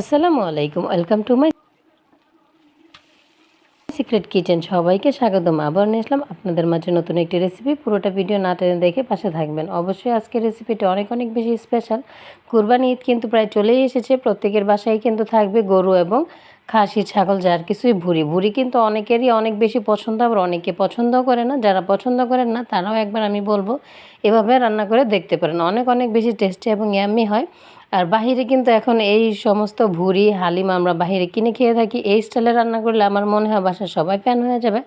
আসসালামু আলাইকুম, welcome to my secret kitchen. সবাইকে স্বাগতম। আবার নিয়ে আসলাম আপনাদের মাঝে নতুন একটি রেসিপি পুরোটা ভিডিও না টেনে দেখে পাশে থাকবেন। অবশ্যই আজকের রেসিপিটা অনেক অনেক বেশি স্পেশাল কুরবানি ঈদ কিন্তু প্রায় চলেই এসেছে। প্রত্যেকের বাসায় কিন্তু থাকবে গরু এবং খাসি, ছাগল, যার কিছুই ভুড়ি। ভুড়ি কিন্তু অনেকেরই অনেক বেশি পছন্দ, আবার অনেকে পছন্দও করে না। যারা পছন্দ করেন না, তারাও একবার আমি বলব, এভাবে রান্না করে দেখতে পারেন। অনেক অনেক বেশি টেস্টি এবং ইয়াম্মি হয়। আর বাহিরে কিন্তু এখন এই সমস্ত ভুড়ি, হালিম আমরা বাহিরে কিনে খেয়ে থাকি, এই স্টাইলে রান্না করলে আমার মনে হয় বাসার সবাই ফ্যান হয়ে যাবে।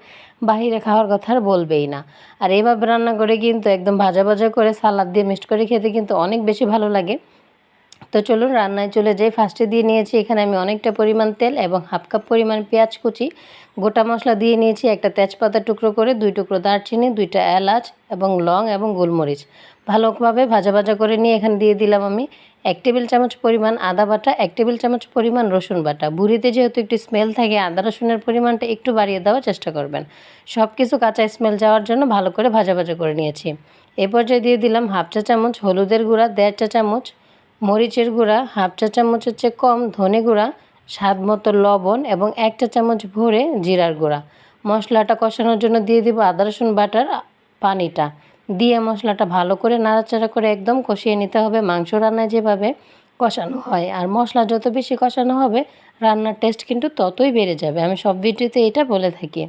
বাহিরে খাওয়ার কথা আর বলবেই না। আর এইভাবে রান্না করে কিন্তু একদম ভাজা ভাজা করে সালাদ দিয়ে মিক্সড করে খেতে কিন্তু অনেক বেশি ভালো লাগে। তো চলুন রান্নায় চলে যাই। ফার্স্টে দিয়ে নিয়েছি এখানে আমি অনেকটা পরিমাণ তেল এবং হাফ কাপ পরিমাণ পেঁয়াজ কুচি। গোটা মশলা দিয়ে নিয়েছি একটা তেজপাতা টুকরো করে, দুই টুকরো দারচিনি, দুইটা এলাচ এবং লং এবং গোলমরিচ। ভালোভাবে ভাজা ভাজা করে নিয়ে এখানে দিয়ে দিলাম আমি এক টেবিল চামচ পরিমাণ আদা বাটা, এক টেবিল চামচ পরিমাণ রসুন বাটা। বুড়িতে যেহেতু একটু স্মেল থাকে, আদা রসুনের পরিমাণটা একটু বাড়িয়ে দেওয়ার চেষ্টা করবেন। সব কিছু কাঁচা স্মেল যাওয়ার জন্য ভালো করে ভাজা ভাজা করে নিয়েছি। এ পর্যায়ে দিয়ে দিলাম হাফ চা চামচ হলুদের গুঁড়া, দেড় চা চামচ মরিচের গুঁড়া, হাফ চা চামচের চেয়ে কম ধনে গুঁড়া, স্বাদ মতো লবণ এবং এক চা চামচ ভরে জিরার গুঁড়া। মশলাটা কষানোর জন্য দিয়ে দিব আদা রসুন বাটার পানিটা। দিয়ে মশলাটা ভালো করে নাড়াচাড়া করে একদম কষিয়ে নিতে হবে। মাংস রান্নায় যেভাবে কষানো হয় আর মশলা যত বেশি কষানো হবে, রান্নার টেস্ট কিন্তু ততই বেড়ে যাবে। আমি সব ভিডিওতে এটা বলে থাকি।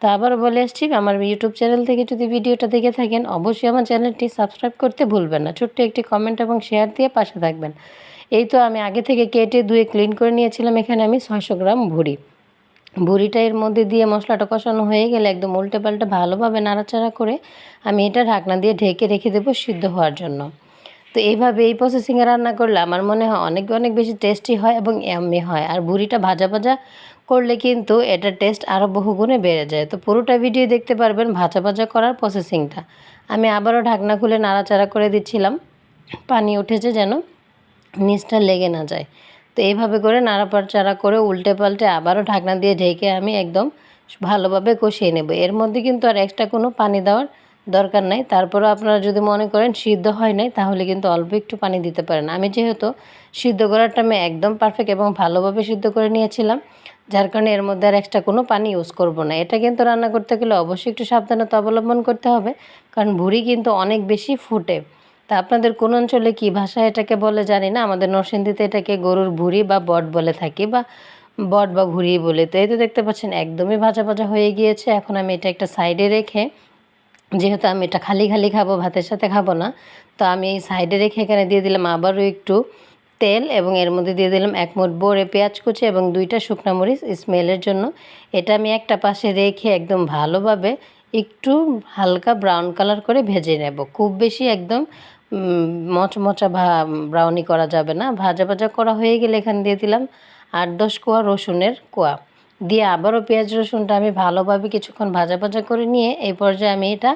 তো আবার বলে এসছি আমার ইউটিউব চ্যানেল থেকে যদি ভিডিওটা দেখে থাকেন, অবশ্যই আমার চ্যানেলটি সাবস্ক্রাইব করতে ভুলবেন না। ছোট্ট একটি কমেন্ট এবং শেয়ার দিয়ে পাশে থাকবেন। এই তো আমি আগে থেকে কেটে ধুয়ে ক্লিন করে নিয়েছিলাম। এখানে আমি ছয়শো গ্রাম ভুড়ি। ভুড়িটা এর মধ্যে দিয়ে মশলাটা কষানো হয়ে গেলে একদম উল্টে পাল্টে ভালোভাবে নাড়াচাড়া করে আমি এটা ঢাকনা দিয়ে ঢেকে রেখে দেবো সিদ্ধ হওয়ার জন্য। তো এইভাবে এই প্রসেসিংয়ে রান্না করলে আমার মনে হয় অনেক অনেক বেশি টেস্টি হয় এবং এমনি হয়। আর ভুড়িটা ভাজা ভাজা করলে কিন্তু এটার টেস্ট আরও বহুগুণে বেড়ে যায়। তো পুরোটা ভিডিও দেখতে পারবেন ভাজা ভাজা করার প্রসেসিংটা আমি আবারও ঢাকনা খুলে নাড়াচাড়া করে দিচ্ছিলাম। পানি উঠেছে যেন, নিচটা লেগে না যায়। তো এইভাবে করে নাড়াপাড়চাড়া করে উল্টে পাল্টে আবারও ঢাকনা দিয়ে ঢেকে আমি একদম ভালোভাবে কষিয়ে নেব। এর মধ্যে কিন্তু আর এক্সট্রা কোনো পানি দেওয়ার দরকার নাই। তারপরও আপনারা যদি মনে করেন সিদ্ধ হয় নাই, তাহলে কিন্তু অল্প একটু পানি দিতে পারেন। আমি যেহেতু সিদ্ধ করার টাইমে একদম পারফেক্ট এবং ভালোভাবে সিদ্ধ করে নিয়েছিলাম, যার কারণে এর মধ্যে আর এক্সট্রা কোনো পানি ইউজ করব না। এটা কিন্তু রান্না করতে গেলে অবশ্যই একটু সাবধানতা অবলম্বন করতে হবে, কারণ ভুড়ি কিন্তু অনেক বেশি ফুটে। তা আপনাদের কোন অঞ্চলে কী ভাষা এটাকে বলে জানি না? আমাদের নরসিংদীতে এটাকে গরুর ভুড়ি বা বট বলে থাকি বা বট বা ভুড়ি বলে। তো এই তো দেখতে পাচ্ছেন, একদমই ভাজা ভাজা হয়ে গিয়েছে। এখন আমি এটা একটা সাইডে রেখে, যেহেতু আমি এটা খালি খালি খাব, ভাতের সাথে খাব না, তো আমি এই সাইডে রেখে এখানে দিয়ে দিলাম আবারও একটু তেল এবং এর মধ্যে দিয়ে দিলাম এক মুঠ বড়ে পেঁয়াজ কুচি এবং দুইটা শুকনা মরিচ স্মেলের জন্য। এটা আমি একটা পাশে রেখে একদম ভালোভাবে একটু হালকা ব্রাউন কালার করে ভেজে নেব। খুব বেশি একদম মচমচা ভা ব্রাউনি করা যাবে না। ভাজা ভাজা করা হয়ে গেলে এখানে দিয়ে দিলাম আট দশ কোয়া রসুনের কোয়া। দিয়ে আবারও পেঁয়াজ রসুনটা আমি ভালোভাবে কিছুক্ষণ ভাজা ভাজা করে নিয়ে এই পর্যায়ে আমি এটা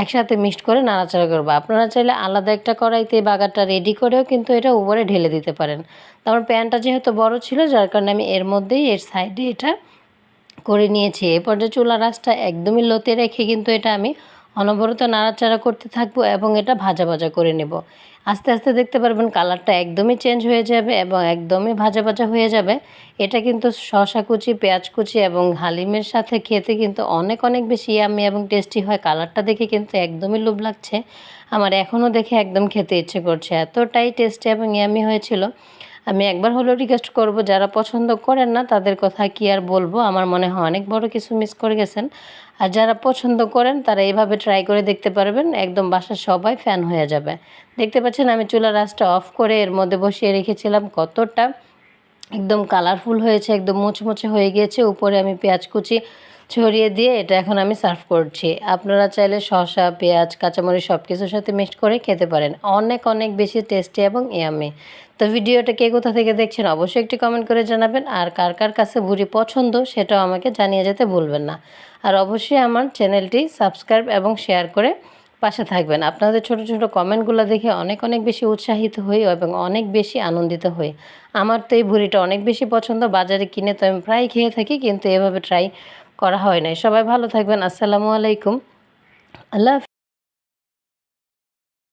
একসাথে মিক্সড করে নাড়াচাড়া করব। আপনারা চাইলে আলাদা একটা কড়াইতে বাগারটা রেডি করেও কিন্তু এটা উপরে ঢেলে দিতে পারেন। তারপর প্যানটা যেহেতু বড় ছিল, যার কারণে আমি এর মধ্যেই এর সাইডে এটা করে নিয়েছি। এ পর্যায়ে চুলা রাসটা একদমই লোতে রেখে কিন্তু এটা আমি অনবরত নাড়াচাড়া করতে থাকব এবং এটা ভাজা ভাজা করে নেব। আস্তে আস্তে দেখতে পারবেন কালারটা একদমই চেঞ্জ হয়ে যাবে এবং একদমই ভাজা ভাজা হয়ে যাবে। এটা কিন্তু শশা কুচি, পেঁয়াজ কুচি এবং হালিমের সাথে খেতে কিন্তু অনেক অনেক বেশি ইয়ামি এবং টেস্টি হয়। কালারটা দেখে কিন্তু একদমই লোভ লাগছে। আমার এখনও দেখে একদম খেতে ইচ্ছে করছে। এতটাই টেস্টি এবং ইয়ামি হয়েছিল। আমি একবার হলেও রিকোয়েস্ট করব, যারা পছন্দ করেন না, তাদের কথা কি আর বলব? আমার মনে হয় অনেক বড় কিছু মিস করে গেছেন। আর যারা পছন্দ করেন, তারা এইভাবে ট্রাই করে দেখতে পারবেন, একদম বাসার সবাই ফ্যান হয়ে যাবে। দেখতে পাচ্ছেন, আমি চুলা রাসটা অফ করে এর মধ্যে বসিয়ে রেখেছিলাম, কতটা একদম কালারফুল হয়েছে, একদম মুচমুচে হয়ে গিয়েছে। উপরে আমি পেঁয়াজ কুচি ছড়িয়ে দিয়ে এটা এখন আমি সার্ভ করছি। আপনারা চাইলে শসা, পেঁয়াজ, কাঁচামরিচ সব কিছুর সাথে মিক্সড করে খেতে পারেন। অনেক অনেক বেশি টেস্টি এবং ইয়ামি তো ভিডিওটা কে কোথা থেকে দেখছেন অবশ্যই একটি কমেন্ট করে জানাবেন। আর কার কার কাছে ভুড়ি পছন্দ সেটাও আমাকে জানিয়ে যেতে ভুলবেন না। আর অবশ্যই আমার চ্যানেলটি সাবস্ক্রাইব এবং শেয়ার করে পাশে থাকবেন। আপনাদের ছোট ছোট কমেন্টগুলো দেখে অনেক অনেক বেশি উৎসাহিত হই এবং অনেক বেশি আনন্দিত হই। আমার তো এই ভুড়িটা অনেক বেশি পছন্দ। বাজারে কিনে তো আমি প্রায় খেয়ে থাকি কিন্তু এভাবে ট্রাই করা হয় নাই। সবাই ভালো থাকবেন। আসসালামু আলাইকুম। আল্লাহ